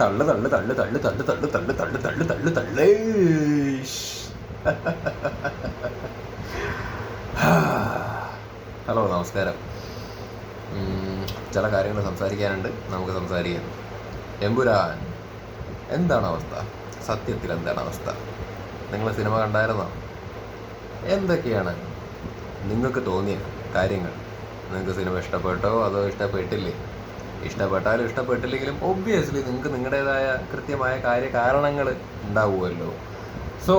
തള്ളു തള്ളു തള്ള് തള്ളു തള്ള് തള്ളു തള്ളു തള്ളു തള്ള് തള്ളു തള്ളേ ഹലോ നമസ്കാരം ചില കാര്യങ്ങൾ സംസാരിക്കാനുണ്ട് നമുക്ക് സംസാരിക്കാം എമ്പുരാൻ എന്താണ് അവസ്ഥ സത്യത്തിൽ എന്താണ് അവസ്ഥ നിങ്ങൾ സിനിമ കണ്ടായിരുന്നോ എന്തൊക്കെയാണ് നിങ്ങൾക്ക് തോന്നിയ കാര്യങ്ങൾ നിങ്ങൾക്ക് സിനിമ ഇഷ്ടപ്പെട്ടോ അതോ ഇഷ്ടപ്പെട്ടില്ലേ ഇഷ്ടപ്പെട്ടാലും ഇഷ്ടപ്പെട്ടില്ലെങ്കിലും ഒബ്വിയസ്ലി നിങ്ങൾക്ക് നിങ്ങളുടേതായ കൃത്യമായ കാര്യ കാരണങ്ങൾ ഉണ്ടാവുമല്ലോ. സോ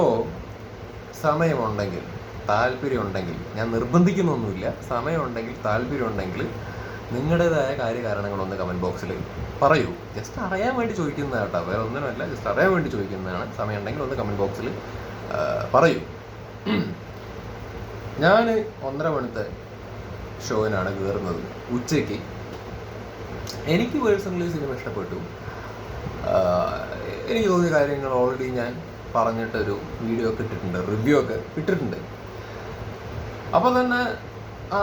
സമയമുണ്ടെങ്കിൽ താല്പര്യമുണ്ടെങ്കിൽ ഞാൻ നിർബന്ധിക്കുന്നൊന്നുമില്ല. സമയമുണ്ടെങ്കിൽ താല്പര്യമുണ്ടെങ്കിൽ നിങ്ങളുടേതായ കാര്യകാരണങ്ങളൊന്ന് കമന്റ് ബോക്സിൽ പറയൂ. ജസ്റ്റ് അറിയാൻ വേണ്ടി ചോദിക്കുന്നതാണ് കേട്ടോ. വേറെ ഒന്നിനുമല്ല. ജസ്റ്റ് അറിയാൻ വേണ്ടി ചോദിക്കുന്നതാണ്. സമയമുണ്ടെങ്കിൽ ഒന്ന് കമന്റ് ബോക്സിൽ പറയൂ. ഞാൻ ഒന്നര മണിത്തെ ഷോയിനാണ് കയറുന്നത് ഉച്ചയ്ക്ക്. എനിക്ക് പേഴ്സണലി സിനിമ ഇഷ്ടപ്പെട്ടു. എനിക്ക് തോന്നിയ കാര്യങ്ങൾ ഓൾറെഡി ഞാൻ പറഞ്ഞിട്ടൊരു വീഡിയോ ഒക്കെ ഇട്ടിട്ടുണ്ട് റിവ്യൂ ഒക്കെ ഇട്ടിട്ടുണ്ട്. അപ്പോൾ തന്നെ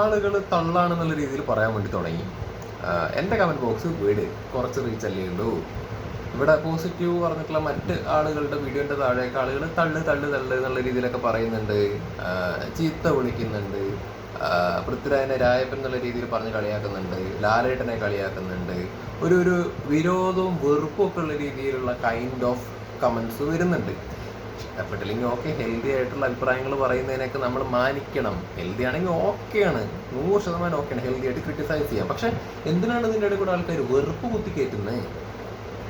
ആളുകൾ തള്ളാണെന്നുള്ള രീതിയിൽ പറയാൻ വേണ്ടി തുടങ്ങി. എന്റെ കമന്റ് ബോക്സ് വീട് കുറച്ച് റീച്ച് അല്ലേ ഉള്ളൂ. ഇവിടെ പോസിറ്റീവ് പറഞ്ഞിട്ടുള്ള മറ്റ് ആളുകളുടെ വീഡിയോന്റെ താഴേക്ക് ആളുകൾ തള്ളു തള്ളു തള്ളു എന്നുള്ള രീതിയിലൊക്കെ പറയുന്നുണ്ട്. ചീത്ത വിളിക്കുന്നുണ്ട്. പൃഥ്വിരാജിനെ രായപ്പൻ എന്നുള്ള രീതിയിൽ പറഞ്ഞ് കളിയാക്കുന്നുണ്ട് ലാലേട്ടനെ കളിയാക്കുന്നുണ്ട്. ഒരു ഒരു വിരോധവും വെറുപ്പും ഒക്കെ ഉള്ള രീതിയിലുള്ള കൈൻഡ് ഓഫ് കമൻസ് വരുന്നുണ്ട്. ഇഷ്ടപ്പെട്ടില്ലെങ്കിൽ ഓക്കെ ഹെൽത്തി ആയിട്ടുള്ള അഭിപ്രായങ്ങൾ പറയുന്നതിനൊക്കെ നമ്മൾ മാനിക്കണം. ഹെൽത്തി ആണെങ്കിൽ ഓക്കെയാണ് നൂറ് ശതമാനം ഓക്കെയാണ് ഹെൽത്തി ആയിട്ട് ക്രിട്ടിസൈസ് ചെയ്യാം. പക്ഷെ എന്തിനാണ് ഇതിന്റെ ഇടയിൽ കൂടെ ആൾക്കാർ വെറുപ്പ് കുത്തിക്കയറ്റുന്നത്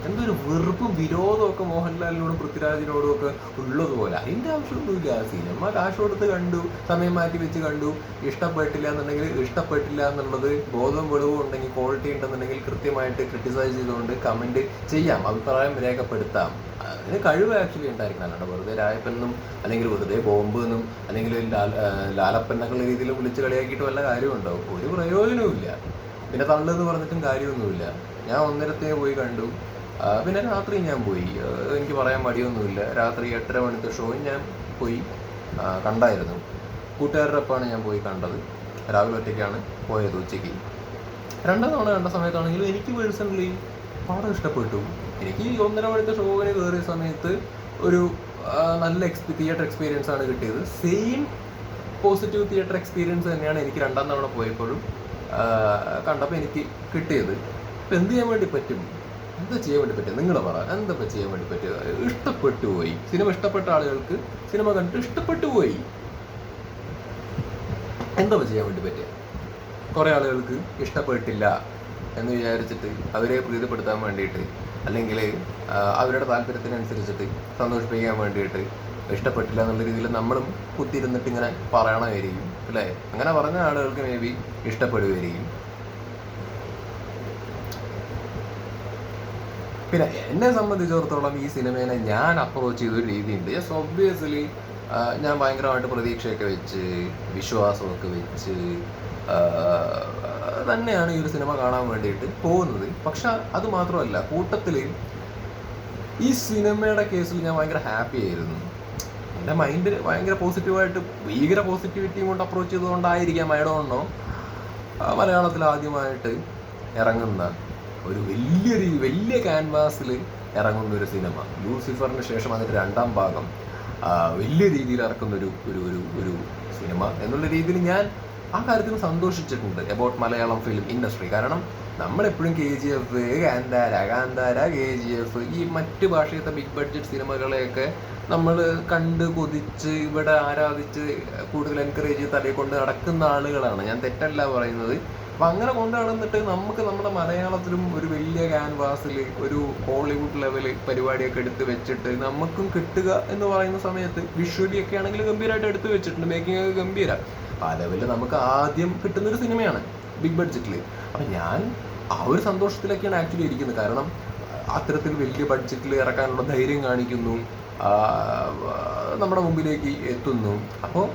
എന്തൊരു വെറുപ്പും വിരോധവും ഒക്കെ മോഹൻലാലിനോടും പൃഥ്വിരാജിനോടും ഒക്കെ ഉള്ളതുപോലെ. അതിന്റെ ആവശ്യമൊന്നുമില്ല. സിനിമ കാശ് കൊടുത്ത് കണ്ടു സമയം മാറ്റി വെച്ച് കണ്ടു. ഇഷ്ടപ്പെട്ടില്ല എന്നുണ്ടെങ്കിൽ ഇഷ്ടപ്പെട്ടില്ല എന്നുള്ളത് ബോധം വെളിവും ഉണ്ടെങ്കിൽ ക്വാളിറ്റി ഉണ്ടെന്നുണ്ടെങ്കിൽ കൃത്യമായിട്ട് ക്രിട്ടിസൈസ് ചെയ്തുകൊണ്ട് കമന്റ് ചെയ്യാം അഭിപ്രായം രേഖപ്പെടുത്താം. അതിന് കഴിവ് ആക്ച്വലി ഉണ്ടായിരിക്കണം. അല്ലാണ്ട് വെറുതെ രായപ്പെന്നും അല്ലെങ്കിൽ വെറുതെ ബോംബ് എന്നും അല്ലെങ്കിൽ ലാലപ്പൻ എന്നൊക്കെയുള്ള രീതിയിൽ വിളിച്ച് കളിയാക്കിയിട്ട് വല്ല കാര്യമുണ്ടോ? ഒരു പ്രയോജനവുമില്ല. പിന്നെ തള്ളെന്ന് പറഞ്ഞിട്ടും കാര്യമൊന്നുമില്ല. ഞാൻ ഒന്നരത്തെ പോയി കണ്ടു. പിന്നെ രാത്രി ഞാൻ പോയി. എനിക്ക് പറയാൻ മടിയൊന്നുമില്ല. രാത്രി എട്ടര മണിത്തെ ഷോയും ഞാൻ പോയി കണ്ടായിരുന്നു. കൂട്ടുകാരുടെ ഒപ്പമാണ് ഞാൻ പോയി കണ്ടത്. രാവിലെ ഒറ്റയ്ക്കാണ് പോയത് ഉച്ചയ്ക്ക്. രണ്ടാം തവണ കണ്ട സമയത്താണെങ്കിലും എനിക്ക് പേഴ്സണലി പാടം ഇഷ്ടപ്പെട്ടു. എനിക്ക് ഒന്നര മണിത്തെ ഷോവിന് കയറിയ സമയത്ത് ഒരു നല്ല എക്സ്പി തിയേറ്റർ എക്സ്പീരിയൻസ് ആണ് കിട്ടിയത്. സെയിം പോസിറ്റീവ് തിയേറ്റർ എക്സ്പീരിയൻസ് തന്നെയാണ് എനിക്ക് രണ്ടാം തവണ പോയപ്പോഴും കണ്ടപ്പോൾ എനിക്ക് കിട്ടിയത്. ഇപ്പം എന്ത് ചെയ്യാൻ വേണ്ടി പറ്റും? എന്താ ചെയ്യാൻ വേണ്ടി പറ്റുക നിങ്ങൾ പറ എന്താ ചെയ്യാൻ വേണ്ടി പറ്റുക ഇഷ്ടപ്പെട്ടു പോയി. സിനിമ ഇഷ്ടപ്പെട്ട ആളുകൾക്ക് സിനിമ കണ്ടിട്ട് ഇഷ്ടപ്പെട്ടു പോയി. എന്താ ചെയ്യാൻ വേണ്ടി പറ്റുക കുറേ ആളുകൾക്ക് ഇഷ്ടപ്പെട്ടില്ല എന്ന് വിചാരിച്ചിട്ട് അവരെ പ്രീതിപ്പെടുത്താൻ വേണ്ടിയിട്ട് അല്ലെങ്കിൽ അവരുടെ താല്പര്യത്തിനനുസരിച്ചിട്ട് സന്തോഷിപ്പിക്കാൻ വേണ്ടിയിട്ട് ഇഷ്ടപ്പെട്ടില്ല എന്നുള്ള രീതിയിൽ നമ്മളും കുത്തിയിരുന്നിട്ട് ഇങ്ങനെ പറയണമായിരിക്കും അല്ലേ? അങ്ങനെ പറഞ്ഞ ആളുകൾക്ക് മേ ബി ഇഷ്ടപ്പെടുകയായിരിക്കും പിന്നെ എന്നെ സംബന്ധിച്ചിടത്തോളം ഈ സിനിമേനെ ഞാൻ അപ്രോച്ച് ചെയ്തൊരു രീതിയുണ്ട്. യെസ് ഒബ്വിയസ്ലി ഞാൻ ഭയങ്കരമായിട്ട് പ്രതീക്ഷയൊക്കെ വെച്ച് വിശ്വാസമൊക്കെ വെച്ച് തന്നെയാണ് ഈ ഒരു സിനിമ കാണാൻ വേണ്ടിയിട്ട് പോകുന്നത്. പക്ഷെ അത് മാത്രമല്ല കൂട്ടത്തിൽ ഈ സിനിമയുടെ കേസിൽ ഞാൻ ഭയങ്കര ഹാപ്പി ആയിരുന്നു. എന്റെ മൈൻഡ് ഭയങ്കര പോസിറ്റീവായിട്ട് ഭീകര പോസിറ്റിവിറ്റിയും കൊണ്ട് അപ്രോച്ച് ചെയ്തുകൊണ്ടായിരിക്കാം മൈഡോണോ മലയാളത്തിൽ ആദ്യമായിട്ട് ഇറങ്ങുന്ന ഒരു വലിയൊരു വലിയ ക്യാൻവാസിൽ ഇറങ്ങുന്ന ഒരു സിനിമ. ലൂസിഫറിന് ശേഷം അതിന്റെ രണ്ടാം ഭാഗം വലിയ രീതിയിൽ ഇറക്കുന്ന ഒരു ഒരു ഒരു ഒരു സിനിമ എന്നുള്ള രീതിയിൽ ഞാൻ ആ കാര്യത്തിൽ സന്തോഷിച്ചിട്ടുണ്ട്. അബൌട്ട് മലയാളം ഫിലിം ഇൻഡസ്ട്രി കാരണം നമ്മളെപ്പോഴും K G F Kantara Kantara K G F ഈ മറ്റ് ഭാഷയത്തെ ബിഗ് ബഡ്ജറ്റ് സിനിമകളെയൊക്കെ നമ്മൾ കണ്ട് കൊതിച്ച് ഇവിടെ ആരാധിച്ച് കൂടുതൽ എൻകറേജ് തലയിൽ കൊണ്ട് നടക്കുന്ന ആളുകളാണ്. ഞാൻ തെറ്റല്ല പറയുന്നത്. അപ്പം അങ്ങനെ കൊണ്ടാണ് നടന്നിട്ട് നമുക്ക് നമ്മുടെ മലയാളത്തിലും ഒരു വലിയ ക്യാൻവാസിൽ ഒരു ഹോളിവുഡ് ലെവൽ പരിപാടിയൊക്കെ എടുത്ത് വെച്ചിട്ട് നമുക്കും കിട്ടുക എന്ന് പറയുന്ന സമയത്ത് വിഷ്വലി ഒക്കെ ആണെങ്കിൽ ഗംഭീരമായിട്ട് എടുത്ത് വെച്ചിട്ടുണ്ട്. മേക്കിംഗ് ഒക്കെ ഗംഭീര. ആ ലെവലിൽ നമുക്ക് ആദ്യം കിട്ടുന്ന ഒരു സിനിമയാണ് ബിഗ് ബഡ്ജറ്റിൽ അപ്പം ഞാൻ ആ ഒരു സന്തോഷത്തിലൊക്കെയാണ് ആക്ച്വലി ഇരിക്കുന്നത്. കാരണം അത്തരത്തിൽ വലിയ ബഡ്ജറ്റിൽ ഇറക്കാനുള്ള ധൈര്യം കാണിക്കുന്നു. നമ്മുടെ മുമ്പിലേക്ക് എത്തുന്നു. അപ്പോൾ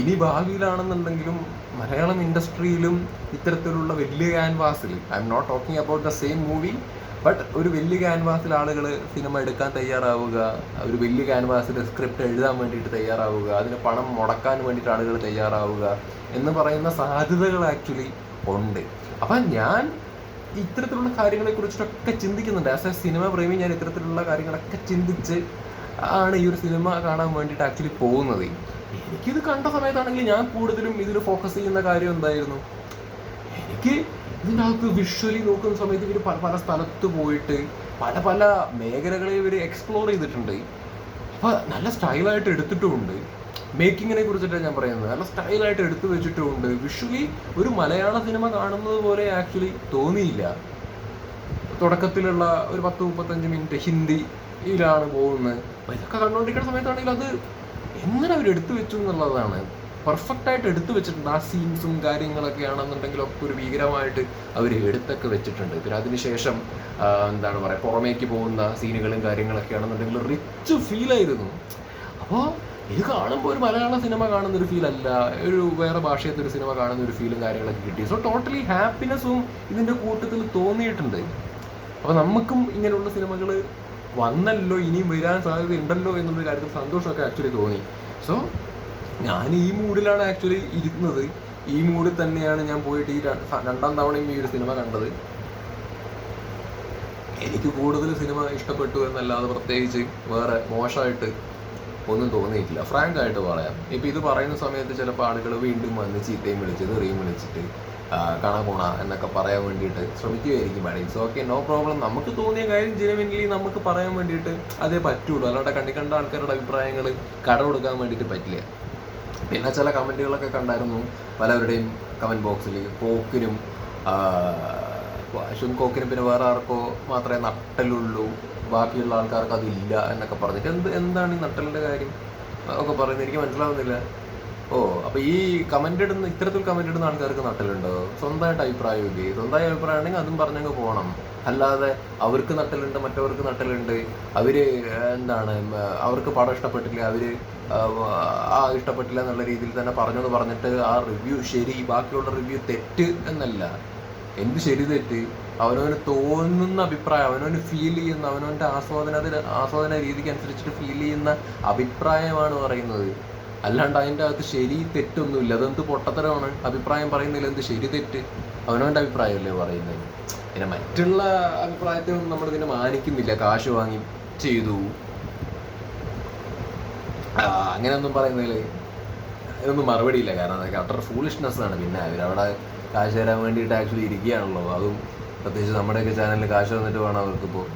ഇനി ഭാവിയിലാണെന്നുണ്ടെങ്കിലും മലയാളം ഇൻഡസ്ട്രിയിലും ഇത്തരത്തിലുള്ള വലിയ ക്യാൻവാസിൽ I'm not talking about the same movie but ഒരു വലിയ ക്യാൻവാസിൽ ആളുകൾ സിനിമ എടുക്കാൻ തയ്യാറാവുക ഒരു വലിയ ക്യാൻവാസിൽ സ്ക്രിപ്റ്റ് എഴുതാൻ വേണ്ടിയിട്ട് തയ്യാറാവുക അതിന് പണം മുടക്കാൻ വേണ്ടിയിട്ട് ആളുകൾ തയ്യാറാവുക എന്ന് പറയുന്ന സാധ്യതകൾ ആക്ച്വലി ഉണ്ട്. അപ്പം ഞാൻ ഇത്തരത്തിലുള്ള കാര്യങ്ങളെ കുറിച്ചിട്ടൊക്കെ ചിന്തിക്കുന്നുണ്ട്. ആസ് എ സിനിമ പ്രേമി ഞാൻ ഇത്തരത്തിലുള്ള കാര്യങ്ങളൊക്കെ ചിന്തിച്ച് ആണ് ഈ ഒരു സിനിമ കാണാൻ വേണ്ടിയിട്ട് ആക്ച്വലി പോകുന്നത്. എനിക്കിത് കണ്ട സമയത്താണെങ്കിൽ ഞാൻ കൂടുതലും ഇതിൽ ഫോക്കസ് ചെയ്യുന്ന കാര്യം എന്തായിരുന്നു? എനിക്ക് ഇതിന്റെ അകത്ത് വിഷ്വലി നോക്കുന്ന സമയത്ത് ഇവർ പല പല സ്ഥലത്ത് പോയിട്ട് പല പല മേഖലകളെ ഇവർ എക്സ്പ്ലോർ ചെയ്തിട്ടുണ്ട്. അപ്പോൾ നല്ല സ്റ്റൈലായിട്ട് എടുത്തിട്ടുമുണ്ട്. മേക്കിങ്ങിനെ കുറിച്ചിട്ടാണ് ഞാൻ പറയുന്നത്. നല്ല സ്റ്റൈലായിട്ട് എടുത്തു വെച്ചിട്ടുമുണ്ട്. വിഷ്വലി ഒരു മലയാള സിനിമ കാണുന്നത് പോലെ ആക്ച്വലി തോന്നിയില്ല. തുടക്കത്തിലുള്ള ഒരു പത്ത് മുപ്പത്തഞ്ച് മിനിറ്റ് ഹിന്ദിയിലാണ് പോകുന്നത്. അപ്പോൾ ഇതൊക്കെ കണ്ടുകൊണ്ടിരിക്കുന്ന സമയത്താണെങ്കിൽ അത് എങ്ങനെ അവർ എടുത്തു വെച്ചു എന്നുള്ളതാണ്. പെർഫെക്റ്റ് ആയിട്ട് എടുത്തു വെച്ചിട്ടുണ്ട്. ആ സീൻസും കാര്യങ്ങളൊക്കെ ആണെന്നുണ്ടെങ്കിലും ഒക്കെ ഒരു ഭീകരമായിട്ട് അവർ എടുത്തൊക്കെ വെച്ചിട്ടുണ്ട്. പിന്നെ അതിനുശേഷം എന്താണ് പറയുക പുറമേക്ക് പോകുന്ന സീനുകളും കാര്യങ്ങളൊക്കെ ആണെന്നുണ്ടെങ്കിൽ റിച്ച് ഫീൽ ആയിരുന്നു. അപ്പോൾ ഇത് കാണുമ്പോൾ ഒരു മലയാള സിനിമ കാണുന്ന ഒരു ഫീൽ അല്ല. ഒരു വേറെ ഭാഷയത്തെ ഒരു സിനിമ കാണുന്ന ഒരു ഫീലും കാര്യങ്ങളൊക്കെ കിട്ടി. സോ ടോട്ടലി ഹാപ്പിനെസ്സും ഇതിന്റെ കൂട്ടത്തിൽ തോന്നിയിട്ടുണ്ട്. അപ്പോൾ നമുക്കും ഇങ്ങനെയുള്ള സിനിമകൾ വന്നല്ലോ ഇനിയും വരാൻ സാധ്യത ഉണ്ടല്ലോ എന്നുള്ള കാര്യത്തിൽ സന്തോഷമൊക്കെ ആക്ച്വലി തോന്നി. സോ ഞാൻ ഈ മൂഡിലാണ് ആക്ച്വലി ഇരുന്നത്. ഈ മൂഡിൽ തന്നെയാണ് ഞാൻ പോയിട്ട് ഈ രണ്ടാം തവണയും ഈ ഒരു സിനിമ കണ്ടത്. എനിക്ക് കൂടുതൽ സിനിമ ഇഷ്ടപ്പെട്ടു എന്നല്ലാതെ പ്രത്യേകിച്ച് വേറെ മോശമായിട്ട് ഒന്നും തോന്നിയിട്ടില്ല. ഫ്രാങ്ക് ആയിട്ട് പറയാം. ഇപ്പൊ ഇത് പറയുന്ന സമയത്ത് ചിലപ്പോൾ ആളുകൾ വീണ്ടും വന്ന് ചീത്തയും വിളിച്ച് തെറിയും വിളിച്ചിട്ട് ആ, കണ എന്നൊക്കെ പറയാൻ വേണ്ടിയിട്ട് ശ്രമിക്കുകയായിരിക്കും madam. It's okay no problem നമുക്ക് തോന്നിയ കാര്യം ജെനുവിൻലി നമുക്ക് പറയാൻ വേണ്ടിയിട്ട് അതേ പറ്റുള്ളൂ. അല്ലാണ്ട് കണ്ടി കണ്ട ആൾക്കാരുടെ അഭിപ്രായങ്ങൾ കട കൊടുക്കാൻ വേണ്ടിയിട്ട് പറ്റില്ല. പിന്നെ ചില കമന്റുകളൊക്കെ കണ്ടായിരുന്നു പലവരുടെയും കമന്റ് ബോക്സിൽ കോക്കിനും അശ്വിൻ കോക്കിനും പിന്നെ വേറെ ആർക്കോ മാത്രമേ നട്ടലുള്ളൂ. ബാക്കിയുള്ള ആൾക്കാർക്ക് അതില്ല എന്നൊക്കെ പറഞ്ഞിട്ട് എന്ത് എന്താണ് ഈ നട്ടലിന്റെ കാര്യം? ഒക്കെ പറയുന്നത് എനിക്ക് മനസ്സിലാവുന്നില്ല. ഓ അപ്പൊ ഈ കമന്റ് ഇടുന്ന ഇത്തരത്തിൽ കമന്റ് ഇടുന്ന ആൾക്കാർക്ക് നട്ടലുണ്ടോ? സ്വന്തമായിട്ട് അഭിപ്രായം ഇല്ല? സ്വന്തമായ അഭിപ്രായം ഉണ്ടെങ്കിൽ അതും പറഞ്ഞങ്ങ് പോകണം അല്ലാതെ അവർക്ക് നട്ടലുണ്ട് മറ്റവർക്ക് നട്ടലുണ്ട്. അവർ എന്താണ് അവർക്ക് പടം ഇഷ്ടപ്പെട്ടില്ല അവർ ആ, ഇഷ്ടപ്പെട്ടില്ല എന്നുള്ള രീതിയിൽ തന്നെ പറഞ്ഞത് പറഞ്ഞിട്ട് ആ റിവ്യൂ ശരി ബാക്കിയുള്ള റിവ്യൂ തെറ്റ് എന്നല്ല. എന്ത് ശരി തെറ്റ്? അവനവന് തോന്നുന്ന അഭിപ്രായം അവനവന് ഫീൽ ചെയ്യുന്ന അവനവന്റെ ആസ്വാദന ആസ്വാദന രീതിക്ക് അനുസരിച്ചിട്ട് ഫീൽ ചെയ്യുന്ന അഭിപ്രായമാണ് പറയുന്നത്. അല്ലാണ്ട് അതിന്റെ അകത്ത് ശരി തെറ്റൊന്നുമില്ല. അതെന്ത് പൊട്ടത്തരമാണ്? അഭിപ്രായം പറയുന്നതിൽ എന്ത് ശരി തെറ്റ്? അവനവന്റെ അഭിപ്രായമല്ലേ പറയുന്നത്? പിന്നെ മറ്റുള്ള അഭിപ്രായത്തെ ഒന്നും നമ്മൾ ഇതിനെ മാനിക്കുന്നില്ല. കാശ് വാങ്ങി ചെയ്തു. അങ്ങനെയൊന്നും പറയുന്നതിൽ ഇതൊന്നും മറുപടിയില്ല. കാരണം അതൊക്കെ അത്ര ഫൂളിഷ്നെസ് ആണ്. പിന്നെ അവരവിടെ കാശ് തരാൻ വേണ്ടിയിട്ട് ആക്ച്വലി ഇരിക്കുകയാണല്ലോ. അതും പ്രത്യേകിച്ച് നമ്മുടെയൊക്കെ ചാനലിൽ കാശ് വന്നിട്ട് വേണം അവർക്ക് ഇപ്പോൾ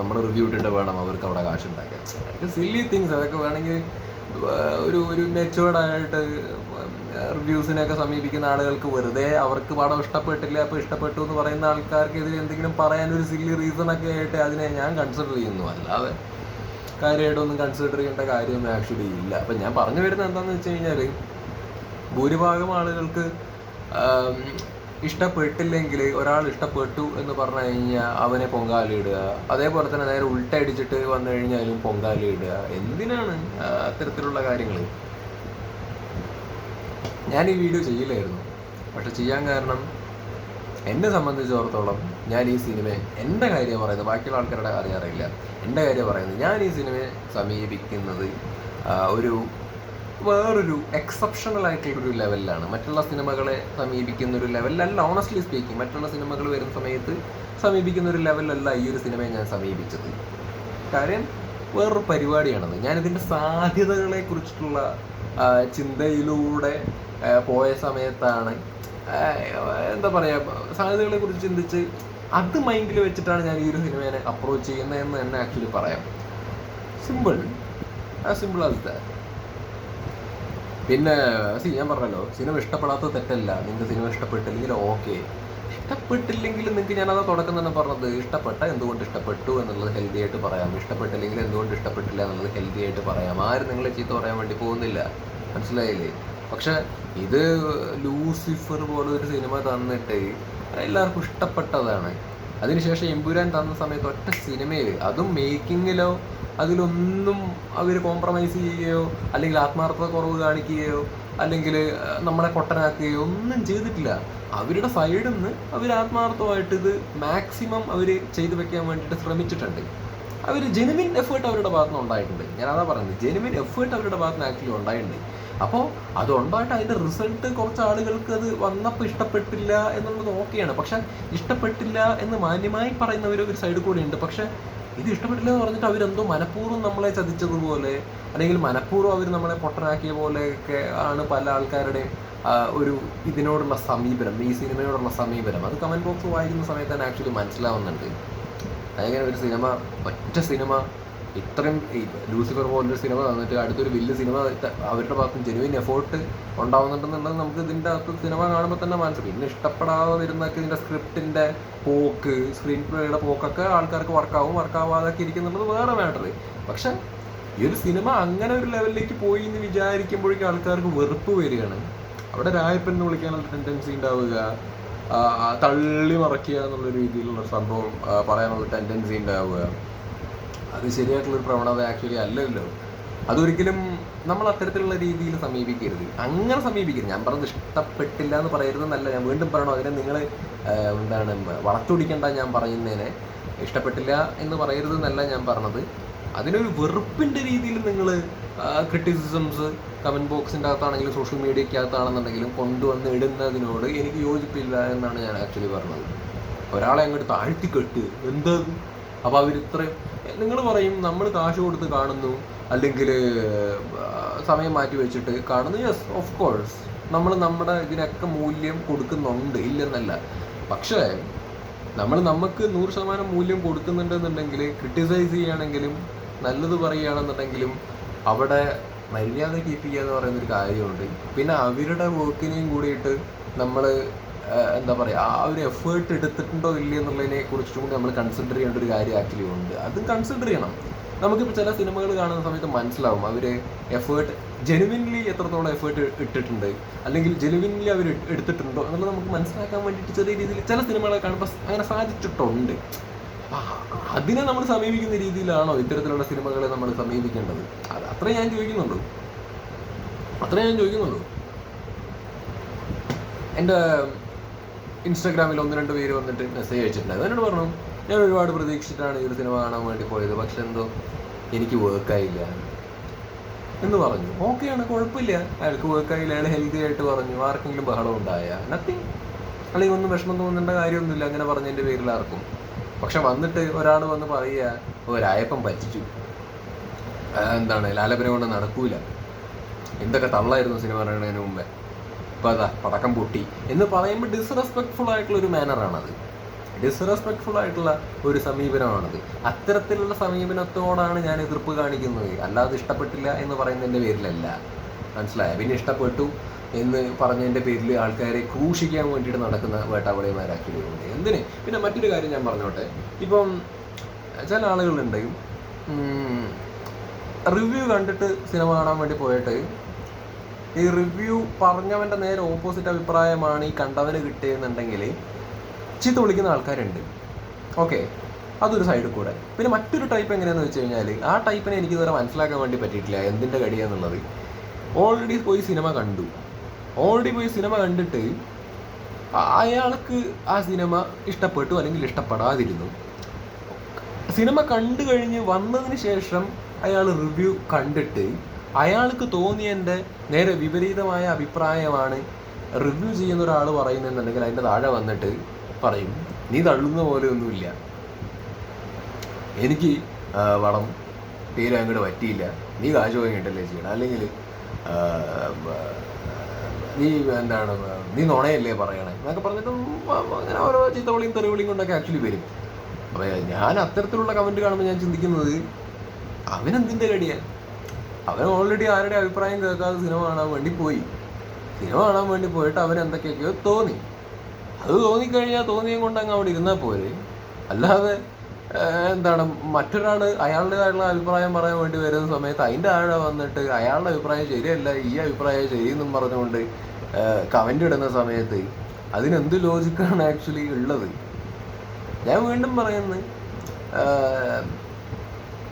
നമ്മുടെ റിവ്യൂ ഇട്ടിട്ട് വേണം അവർക്ക് അവിടെ കാശ് ഉണ്ടാക്കാൻ. സില്ലി തിങ്സ് അതൊക്കെ വേണമെങ്കിൽ ഒരു ഒരു മെച്ചുവേർഡായിട്ട് റിവ്യൂസിനെയൊക്കെ സമീപിക്കുന്ന ആളുകൾക്ക് വെറുതെ അവർക്ക് പടം ഇഷ്ടപ്പെട്ടില്ല അപ്പോൾ ഇഷ്ടപ്പെട്ടു എന്ന് പറയുന്ന ആൾക്കാർക്ക് ഇതിൽ എന്തെങ്കിലും പറയാൻ ഒരു സില്ലി റീസൺ ഒക്കെ ആയിട്ട് അതിനെ ഞാൻ കൺസിഡർ ചെയ്യുന്നു. അല്ലാതെ കാര്യമായിട്ടൊന്നും കൺസിഡർ ചെയ്യേണ്ട കാര്യമൊന്നും ആക്ച്വലി ഇല്ല. അപ്പം ഞാൻ പറഞ്ഞു വരുന്നത് എന്താണെന്ന് വെച്ച് കഴിഞ്ഞാൽ ഭൂരിഭാഗം ആളുകൾക്ക് ഇഷ്ടപ്പെട്ടില്ലെങ്കിൽ ഒരാൾ ഇഷ്ടപ്പെട്ടു എന്ന് പറഞ്ഞു കഴിഞ്ഞാൽ അവനെ പൊങ്കാലിടുക അതേപോലെ തന്നെ നേരെ ഉൾട്ടടിച്ചിട്ട് വന്നു കഴിഞ്ഞാലും പൊങ്കാലിടുക എന്തിനാണ് അത്തരത്തിലുള്ള കാര്യങ്ങൾ? ഞാൻ ഈ വീഡിയോ ചെയ്യില്ലായിരുന്നു. പക്ഷെ ചെയ്യാൻ കാരണം എന്നെ സംബന്ധിച്ചിടത്തോളം ഞാൻ ഈ സിനിമയെ എന്റെ കാര്യം പറയുന്നത് ബാക്കിയുള്ള ആൾക്കാരുടെ അറിയാറില്ല എന്റെ കാര്യം പറയുന്നത് ഞാൻ ഈ സിനിമയെ സമീപിക്കുന്നത് ഒരു വേറൊരു എക്സെപ്ഷണൽ ആയിട്ടുള്ള ഒരു ലെവലിലാണ് മറ്റുള്ള സിനിമകളെ സമീപിക്കുന്ന ഒരു ലെവലിലല്ല ഓണസ്റ്റ്ലി സ്പീക്കിംഗ് മറ്റുള്ള സിനിമകൾ വരുന്ന സമയത്ത് സമീപിക്കുന്ന ഒരു ലെവലല്ല ഈ ഒരു സിനിമയെ ഞാൻ സമീപിച്ചത്. കാര്യം വേറൊരു പരിപാടിയാണത്. ഞാനിതിന്റെ സാധ്യതകളെ കുറിച്ചിട്ടുള്ള ചിന്തയിലൂടെ പോയ സമയത്താണ് എന്താ പറയുക സാധ്യതകളെ കുറിച്ച് ചിന്തിച്ച് അത് മൈൻഡിൽ വെച്ചിട്ടാണ് ഞാൻ ഈ ഒരു സിനിമയെ അപ്രോച്ച് ചെയ്യുന്നതെന്ന് തന്നെ ആക്ച്വലി പറയാം. സിമ്പിൾ ആ സിമ്പിൾ ആസ് ദാറ്റ് പിന്നെ സി ഞാൻ പറഞ്ഞല്ലോ സിനിമ ഇഷ്ടപ്പെടാത്ത തെറ്റല്ല. നിങ്ങൾക്ക് സിനിമ ഇഷ്ടപ്പെട്ടില്ലെങ്കിൽ ഓക്കെ. ഇഷ്ടപ്പെട്ടില്ലെങ്കിൽ നിങ്ങൾക്ക് ഞാനത് തുടക്കം തന്നെ പറഞ്ഞത്. ഇഷ്ടപ്പെട്ട എന്തുകൊണ്ട് ഇഷ്ടപ്പെട്ടു എന്നുള്ളത് ഹെൽത്തി ആയിട്ട് പറയാം. ഇഷ്ടപ്പെട്ടില്ലെങ്കിൽ എന്തുകൊണ്ട് ഇഷ്ടപ്പെട്ടില്ല എന്നുള്ളത് ഹെൽത്തി ആയിട്ട് പറയാം. ആരും നിങ്ങളെ ചീത്ത പറയാൻ വേണ്ടി പോകുന്നില്ല. മനസ്സിലായില്ലേ? പക്ഷെ ഇത് ലൂസിഫർ പോലെ ഒരു സിനിമ തന്നിട്ട് എല്ലാവർക്കും ഇഷ്ടപ്പെട്ടതാണ്. അതിനുശേഷം എമ്പുരാൻ തന്ന സമയത്ത് ഒറ്റ സിനിമയിൽ അതും മേക്കിങ്ങിലോ അതിലൊന്നും അവർ കോംപ്രമൈസ് ചെയ്യുകയോ അല്ലെങ്കിൽ ആത്മാർത്ഥത കുറവ് കാണിക്കുകയോ അല്ലെങ്കിൽ നമ്മളെ കൊട്ടനാക്കുകയോ ഒന്നും ചെയ്തിട്ടില്ല. അവരുടെ സൈഡിൽ നിന്ന് അവർ ആത്മാർത്ഥമായിട്ട് ഇത് മാക്സിമം അവർ ചെയ്തു വെക്കാൻ വേണ്ടിയിട്ട് ശ്രമിച്ചിട്ടുണ്ട്. അവർ ജെനുവിൻ എഫേർട്ട് അവരുടെ ഭാഗത്ത് നിന്ന് ഉണ്ടായിട്ടുണ്ട്. ഞാൻ അതാ പറയുന്നത് ജെനുവിൻ എഫേർട്ട് അവരുടെ ഭാഗത്ത് നിന്ന് ആക്ച്വലി ഉണ്ടായിട്ടുണ്ട്. അപ്പോൾ അത് ഉണ്ടായിട്ട് അതിന്റെ റിസൾട്ട് കുറച്ച് ആളുകൾക്ക് അത് വന്നപ്പോൾ ഇഷ്ടപ്പെട്ടില്ല എന്നുള്ളത് ഓക്കെയാണ് പക്ഷെ ഇഷ്ടപ്പെട്ടില്ല എന്ന് മാന്യമായി പറയുന്നവർ ഒരു സൈഡ് കൂടെ ഉണ്ട്. പക്ഷെ ഇത് ഇഷ്ടപ്പെട്ടില്ല എന്ന് പറഞ്ഞിട്ട് അവരെന്തോ മനഃപൂർവം നമ്മളെ ചതിച്ചതുപോലെ അല്ലെങ്കിൽ മനഃപൂർവം അവർ നമ്മളെ പൊട്ടനാക്കിയ പോലെയൊക്കെ ആണ് പല ആൾക്കാരുടെയും ഒരു ഇതിനോടുള്ള സമീപനം ഈ സിനിമയോടുള്ള സമീപനം. അത് കമന്റ് ബോക്സ് വായിക്കുന്ന സമയത്ത് തന്നെ ആക്ച്വലി മനസ്സിലാവുന്നുണ്ട്. അങ്ങനെ ഒരു സിനിമ ഒറ്റ സിനിമ ഇത്രയും ഈ ലൂസിഫർ പോലൊരു സിനിമ തന്നിട്ട് അടുത്തൊരു വലിയ സിനിമ അവരുടെ ഭാഗത്ത് ജെനുവിൻ എഫോർട്ട് ഉണ്ടാവുന്നുണ്ടെന്നുള്ളത് നമുക്ക് ഇതിന്റെ അകത്ത് സിനിമ കാണുമ്പോൾ തന്നെ മനസ്സിലായി പിന്നെ ഇഷ്ടപ്പെടാതെ വരുന്നൊക്കെ ഇതിന്റെ സ്ക്രിപ്റ്റിന്റെ പോക്ക് സ്ക്രീൻ പ്ലേയുടെ പോക്കൊക്കെ ആൾക്കാർക്ക് വർക്കാവും വർക്കാവാതൊക്കെ ഇരിക്കുന്നുള്ളത് വേറെ മാറ്റർ പക്ഷെ ഈ ഒരു സിനിമ അങ്ങനെ ഒരു ലെവലിലേക്ക് പോയി എന്ന് വിചാരിക്കുമ്പോഴേക്കും ആൾക്കാർക്ക് വെറുപ്പ് വരികയാണ്. അവിടെ രായപ്പൻ എന്ന് വിളിക്കാനുള്ള ടെൻഡൻസി ഉണ്ടാവുക തള്ളി മറക്കുക എന്നുള്ള രീതിയിലുള്ള സംഭവം പറയാനുള്ള ടെൻഡൻസി ഉണ്ടാവുക. അത് ശരിയായിട്ടുള്ളൊരു പ്രവണത ആക്ച്വലി അല്ലല്ലോ. അതൊരിക്കലും നമ്മൾ അത്തരത്തിലുള്ള രീതിയിൽ സമീപിക്കരുത്. അങ്ങനെ സമീപിക്കരുത്. ഞാൻ പറഞ്ഞത് ഇഷ്ടപ്പെട്ടില്ല എന്ന് പറയരുതെന്നല്ല. ഞാൻ വീണ്ടും പറയണോ. അതിനെ നിങ്ങൾ എന്താണ് വളച്ചൊടിക്കേണ്ട ഞാൻ പറയുന്നതിനെ. ഇഷ്ടപ്പെട്ടില്ല എന്ന് പറയരുതെന്നല്ല ഞാൻ പറഞ്ഞത്. അതിനൊരു വെറുപ്പിന്റെ രീതിയിൽ നിങ്ങൾ ക്രിറ്റിസിസംസ് കമന്റ് ബോക്സിന്റെ അകത്താണെങ്കിലും സോഷ്യൽ മീഡിയക്കകത്താണെന്നുണ്ടെങ്കിലും കൊണ്ടുവന്ന് ഇടുന്നതിനോട് എനിക്ക് യോജിപ്പില്ല എന്നാണ് ഞാൻ ആക്ച്വലി പറഞ്ഞത്. ഒരാളെ അങ്ങോട്ട് താഴ്ത്തിക്കെട്ട്. എന്താ? അപ്പോൾ അവരിത്രയും നിങ്ങൾ പറയും നമ്മൾ കാശ് കൊടുത്ത് കാണുന്നു അല്ലെങ്കിൽ സമയം മാറ്റി വെച്ചിട്ട് കാണുന്നു. യെസ് ഓഫ് കോഴ്സ് നമ്മൾ നമ്മുടെ ഇതിനൊക്കെ മൂല്യം കൊടുക്കുന്നുണ്ട് ഇല്ലെന്നല്ല. പക്ഷേ നമ്മൾ നമുക്ക് നൂറ് ശതമാനം മൂല്യം കൊടുക്കുന്നുണ്ടെന്നുണ്ടെങ്കിൽ ക്രിട്ടിസൈസ് ചെയ്യുകയാണെങ്കിലും നല്ലത് പറയുകയാണെന്നുണ്ടെങ്കിലും അവിടെ മര്യാദ കീപ്പ് ചെയ്യുക എന്ന് പറയുന്നൊരു കാര്യമുണ്ട്. പിന്നെ അവരുടെ വർക്കിനെയും കൂടിയിട്ട് നമ്മൾ എന്താ പറയുക ആ ഒരു എഫേർട്ട് എടുത്തിട്ടുണ്ടോ ഇല്ലേ എന്നുള്ളതിനെ കുറിച്ചും കൂടി നമ്മൾ കൺസിഡർ ചെയ്യേണ്ട ഒരു കാര്യം ആക്ച്വലി ഉണ്ട്. അതും കൺസിഡർ ചെയ്യണം. നമുക്കിപ്പോൾ ചില സിനിമകൾ കാണുന്ന സമയത്ത് മനസ്സിലാവും അവർ എഫേർട്ട് ജെനുവിൻലി എത്രത്തോളം എഫേർട്ട് ഇട്ടിട്ടുണ്ട്. അല്ലെങ്കിൽ ജെനുവിൻലി അവർ എടുത്തിട്ടുണ്ടോ എന്നുള്ളത് നമുക്ക് മനസ്സിലാക്കാൻ വേണ്ടിയിട്ട് ചെറിയ രീതിയിൽ ചില സിനിമകളെ കാണുമ്പോൾ അങ്ങനെ സാധിച്ചിട്ടുണ്ട്. അതിനെ നമ്മൾ സമീപിക്കുന്ന രീതിയിലാണോ ഇത്തരത്തിലുള്ള സിനിമകളെ നമ്മൾ സമീപിക്കേണ്ടത്? അത് അത്രേ ഞാൻ ചോദിക്കുന്നുള്ളൂ. അത്രേ ഞാൻ ചോദിക്കുന്നുള്ളൂ. എന്റെ ഇൻസ്റ്റാഗ്രാമിൽ ഒന്ന് രണ്ട് പേര് വന്നിട്ട് മെസ്സേജ് അയച്ചിട്ടുണ്ടായിരുന്നു എന്നോട് പറഞ്ഞു ഞാൻ ഒരുപാട് പ്രതീക്ഷിച്ചിട്ടാണ് ഈ ഒരു സിനിമ കാണാൻ വേണ്ടി പോയത്. പക്ഷെ എന്തോ എനിക്ക് വർക്കായില്ല എന്ന് പറഞ്ഞു. ഓക്കെയാണ് കുഴപ്പമില്ല. അയാൾക്ക് വർക്കായില്ല അയാൾ ഹെൽത്തി ആയിട്ട് പറഞ്ഞു. ആർക്കെങ്കിലും ബഹളം ഉണ്ടായ? നത്തിങ് അല്ലെങ്കിൽ ഒന്നും വിഷമം തോന്നേണ്ട കാര്യമൊന്നുമില്ല. അങ്ങനെ പറഞ്ഞതിന്റെ പേരിൽ ആർക്കും. പക്ഷെ വന്നിട്ട് ഒരാൾ വന്ന് പറയുക ഒരായപ്പം പറ്റിച്ചു. എന്താണ് ലാലപരം കൊണ്ട് നടക്കൂല. എന്തൊക്കെ തള്ളായിരുന്നു സിനിമ പറയുന്നതിന് മുമ്പേ. ഇപ്പം അതാ പടക്കം പൊട്ടി എന്ന് പറയുമ്പോൾ ഡിസ്റെസ്പെക്ട്ഫുൾ ആയിട്ടുള്ള ഒരു മാനറാണത് ഡിസ്റെസ്പെക്ട്ഫുൾ ആയിട്ടുള്ള ഒരു സമീപനമാണത്. അത്തരത്തിലുള്ള സമീപനത്തോടാണ് ഞാൻ എതിർപ്പ് കാണിക്കുന്നത്. അല്ലാതെ ഇഷ്ടപ്പെട്ടില്ല എന്ന് പറയുന്നതിന്റെ പേരിലല്ല. മനസ്സിലായ? പിന്നെ ഇഷ്ടപ്പെട്ടു എന്ന് പറഞ്ഞതിന്റെ പേരിൽ ആൾക്കാരെ ക്രൂശിക്കാൻ വേണ്ടിയിട്ട് നടക്കുന്ന വേട്ടാവളിമാരാക്കി വരുന്നത് എന്തിന്? പിന്നെ മറ്റൊരു കാര്യം ഞാൻ പറഞ്ഞോട്ടെ. ഇപ്പം ചില ആളുകളുണ്ടെങ്കിൽ റിവ്യൂ കണ്ടിട്ട് സിനിമ കാണാൻ വേണ്ടി പോയിട്ട് ഈ റിവ്യൂ പറഞ്ഞവന്റെ നേരെ ഓപ്പോസിറ്റ് അഭിപ്രായമാണ് ഈ കണ്ടവന് കിട്ടിയെന്നുണ്ടെങ്കിൽ ചീത്ത വിളിക്കുന്ന ആൾക്കാരുണ്ട്. ഓക്കെ അതൊരു സൈഡിൽ കൂടെ. പിന്നെ മറ്റൊരു ടൈപ്പ് എങ്ങനെയാണെന്ന് വെച്ച് കഴിഞ്ഞാൽ ആ ടൈപ്പിനെ എനിക്ക് ഇതുവരെ മനസ്സിലാക്കാൻ വേണ്ടി പറ്റിയിട്ടില്ല. എന്തിന്റെ കടിയാന്നുള്ളത് ഓൾറെഡി പോയി സിനിമ കണ്ടു. ഓൾറെഡി പോയി സിനിമ കണ്ടിട്ട് അയാൾക്ക് ആ സിനിമ ഇഷ്ടപ്പെട്ടു അല്ലെങ്കിൽ ഇഷ്ടപ്പെടാതിരുന്നു. സിനിമ കണ്ടു കഴിഞ്ഞ് വന്നതിന് ശേഷം അയാൾ റിവ്യൂ കണ്ടിട്ട് അയാൾക്ക് തോന്നിയതിന്റെ നേരെ വിപരീതമായ അഭിപ്രായമാണ് റിവ്യൂ ചെയ്യുന്ന ഒരാൾ പറയുന്നതെന്നുണ്ടെങ്കിൽ അതിന്റെ താഴെ വന്നിട്ട് പറയും നീ തള്ളുന്ന പോലെ ഒന്നുമില്ല. എനിക്ക് വളം തീരെ അങ്ങോട്ട് പറ്റിയില്ല. നീ കാശ് വാങ്ങിയിട്ടല്ലേ ചെയ്യണം? അല്ലെങ്കിൽ നീ എന്താണ് നീ നുണയല്ലേ പറയണേ? എന്നൊക്കെ പറഞ്ഞിട്ട് അങ്ങനെ ഓരോ ചീത്തവിളിയും തെറിവിളിയും കൊണ്ടൊക്കെ ആക്ച്വലി വരും. അപ്പോൾ ഞാൻ അത്തരത്തിലുള്ള കമന്റ് കാണുമ്പോൾ ഞാൻ ചിന്തിക്കുന്നത് അവനെന്തിന്റെ കടിയാ? അവൻ ഓൾറെഡി ആരുടെ അഭിപ്രായം കേൾക്കാതെ സിനിമ കാണാൻ വേണ്ടി പോയി. സിനിമ കാണാൻ വേണ്ടി പോയിട്ട് അവൻ എന്തൊക്കെയൊക്കെയോ തോന്നി. അത് തോന്നിക്കഴിഞ്ഞാൽ തോന്നിയും കൊണ്ട് അങ്ങ് അവിടെ ഇരുന്നാൽ പോരെ. അല്ലാതെ എന്താണ് മറ്റൊരാൾ അയാളുടേതായിട്ടുള്ള അഭിപ്രായം പറയാൻ വേണ്ടി വരുന്ന സമയത്ത് അതിന്റെ ആഴ വന്നിട്ട് അയാളുടെ അഭിപ്രായം ശരിയല്ല ഈ അഭിപ്രായം ശരിയെന്നും പറഞ്ഞുകൊണ്ട് കമന്റ് ഇടുന്ന സമയത്ത് അതിനെന്ത് ലോജിക്കാണ് ആക്ച്വലി ഉള്ളത്? ഞാൻ വീണ്ടും പറയുന്നത്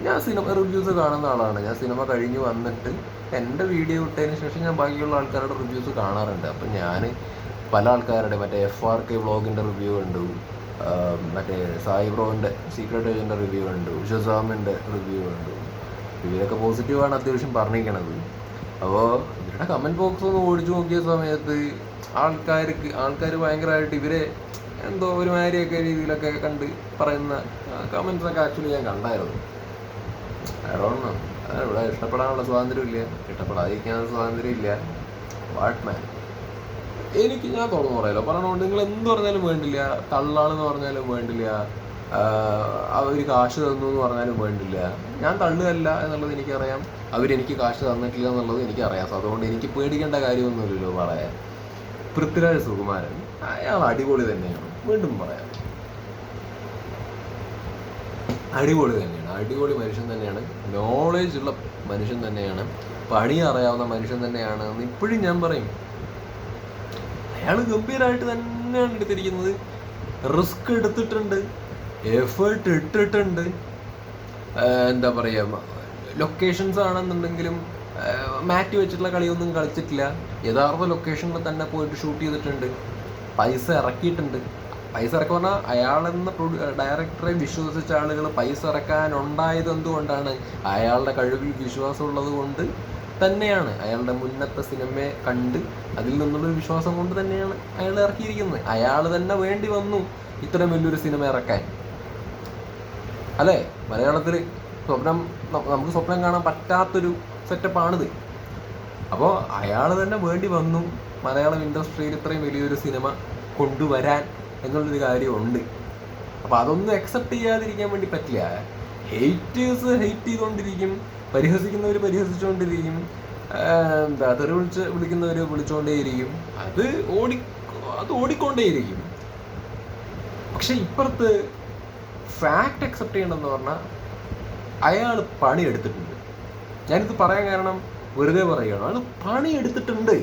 ഞാൻ സിനിമ റിവ്യൂസ് കാണുന്ന ആളാണ്. ഞാൻ സിനിമ കഴിഞ്ഞ് വന്നിട്ട് എന്റെ വീഡിയോ ഇട്ടതിന് ശേഷം ഞാൻ ബാക്കിയുള്ള ആൾക്കാരുടെ റിവ്യൂസ് കാണാറുണ്ട്. അപ്പം ഞാൻ പല ആൾക്കാരുടെ മറ്റേ എഫ് ആർ കെ വ്ളോഗിന്റെ റിവ്യൂ ഉണ്ട് മറ്റേ സായി ബ്രോന്റെ സീക്രട്ട് ഏജന്റെ റിവ്യൂ ഉണ്ട് ഷസാമിന്റെ റിവ്യൂ ഉണ്ട് ഇവരൊക്കെ പോസിറ്റീവാണ് അത്യാവശ്യം പറഞ്ഞിരിക്കണത്. അപ്പോൾ ഇവരുടെ കമന്റ് ബോക്സ് ഒന്ന് ഓടിച്ചു നോക്കിയ സമയത്ത് ആൾക്കാർക്ക് ആൾക്കാർ ഭയങ്കരമായിട്ട് ഇവരെ എന്തോ ഒരുമാതിരിയൊക്കെ രീതിയിലൊക്കെ കണ്ട് പറയുന്ന കമൻസൊക്കെ ആക്ച്വലി ഞാൻ കണ്ടായിരുന്നു. അതാണ് ഇവിടെ ഇഷ്ടപ്പെടാനുള്ള സ്വാതന്ത്ര്യം ഇല്ല. ഇഷ്ടപ്പെടാതിരിക്കാനുള്ള സ്വാതന്ത്ര്യം ഇല്ല. വാട്ട്മാൻ എനിക്ക് ഞാൻ തുറന്നു പറയാലോ. പറഞ്ഞുകൊണ്ട് നിങ്ങൾ എന്ത് പറഞ്ഞാലും വേണ്ടില്ല. തള്ളാണെന്ന് പറഞ്ഞാലും വേണ്ടില്ല. അവർ കാശ് തന്നു എന്ന് പറഞ്ഞാലും വേണ്ടില്ല. ഞാൻ തള്ളുകയല്ല എന്നുള്ളത് എനിക്കറിയാം. അവരെനിക്ക് കാശ് തന്നിട്ടില്ല എന്നുള്ളത് എനിക്കറിയാം. അതുകൊണ്ട് എനിക്ക് പേടിക്കേണ്ട കാര്യമൊന്നുമില്ലല്ലോ പറയാൻ. പൃഥ്വിരാജ് സുകുമാരൻ അയാൾ അടിപൊളി തന്നെയാണ്. വീണ്ടും പറയാം. അടിപൊളി തന്നെയാണ്. അടിപൊളി മനുഷ്യൻ തന്നെയാണ്. നോളേജ് ഉള്ള മനുഷ്യൻ തന്നെയാണ്. പണി അറിയാവുന്ന മനുഷ്യൻ തന്നെയാണ് എന്ന് ഇപ്പോഴും ഞാൻ പറയും. അയാൾ ഗംഭീരമായിട്ട് തന്നെയാണ് എടുത്തിരിക്കുന്നത്. റിസ്ക് എടുത്തിട്ടുണ്ട്. എഫേർട്ട് ഇട്ടിട്ടുണ്ട്. എന്താ പറയുക ലൊക്കേഷൻസ് ആണെന്നുണ്ടെങ്കിലും മാറ്റ് വെച്ചിട്ടുള്ള കളിയൊന്നും കളിച്ചിട്ടില്ല. യഥാർത്ഥ ലൊക്കേഷനിൽ തന്നെ പോയിട്ട് ഷൂട്ട് ചെയ്തിട്ടുണ്ട്. പൈസ ഇറക്കിയിട്ടുണ്ട്. പൈസ ഇറക്കുക പറഞ്ഞാൽ അയാളെന്ന ഡയറക്ടറെ വിശ്വസിച്ച ആളുകൾ പൈസ ഇറക്കാനുണ്ടായത് എന്തുകൊണ്ടാണ്? അയാളുടെ കഴിവിൽ വിശ്വാസമുള്ളത് കൊണ്ട് തന്നെയാണ്. അയാളുടെ മുന്നത്തെ സിനിമയെ കണ്ട് അതിൽ നിന്നുള്ള വിശ്വാസം കൊണ്ട് തന്നെയാണ് അയാൾ ഇറക്കിയിരിക്കുന്നത്. അയാൾ തന്നെ വേണ്ടി വന്നു ഇത്രയും വലിയൊരു സിനിമ ഇറക്കാൻ. അല്ലേ? മലയാളത്തിൽ സ്വപ്നം നമുക്ക് സ്വപ്നം കാണാൻ പറ്റാത്തൊരു സെറ്റപ്പാണിത് അപ്പോൾ അയാൾ തന്നെ വേണ്ടി വന്നു മലയാളം ഇൻഡസ്ട്രിയിൽ ഇത്രയും വലിയൊരു സിനിമ കൊണ്ടുവരാൻ. എന്നുള്ളൊരു കാര്യമുണ്ട്. അപ്പോൾ അതൊന്നും അക്സെപ്റ്റ് ചെയ്യാതിരിക്കാൻ വേണ്ടി പറ്റില്ല. ഹെയ്റ്റേഴ്സ് ഹെയ്റ്റ് ചെയ്തുകൊണ്ടിരിക്കും പരിഹസിക്കുന്നവർ പരിഹസിച്ചുകൊണ്ടിരിക്കും എന്താ തെറി വിളിച്ച് വിളിക്കുന്നവർ വിളിച്ചുകൊണ്ടേയിരിക്കും അത് ഓടി അത് ഓടിക്കൊണ്ടേയിരിക്കും. പക്ഷെ ഇപ്പുറത്ത് ഫാക്ട് അക്സെപ്റ്റ് ചെയ്യണമെന്ന് പറഞ്ഞാൽ അയാൾ പണിയെടുത്തിട്ടുണ്ട്. ഞാനിത് പറയാൻ കാരണം വെറുതെ പറയുകയാണ്. അയാൾ പണിയെടുത്തിട്ടുണ്ട്.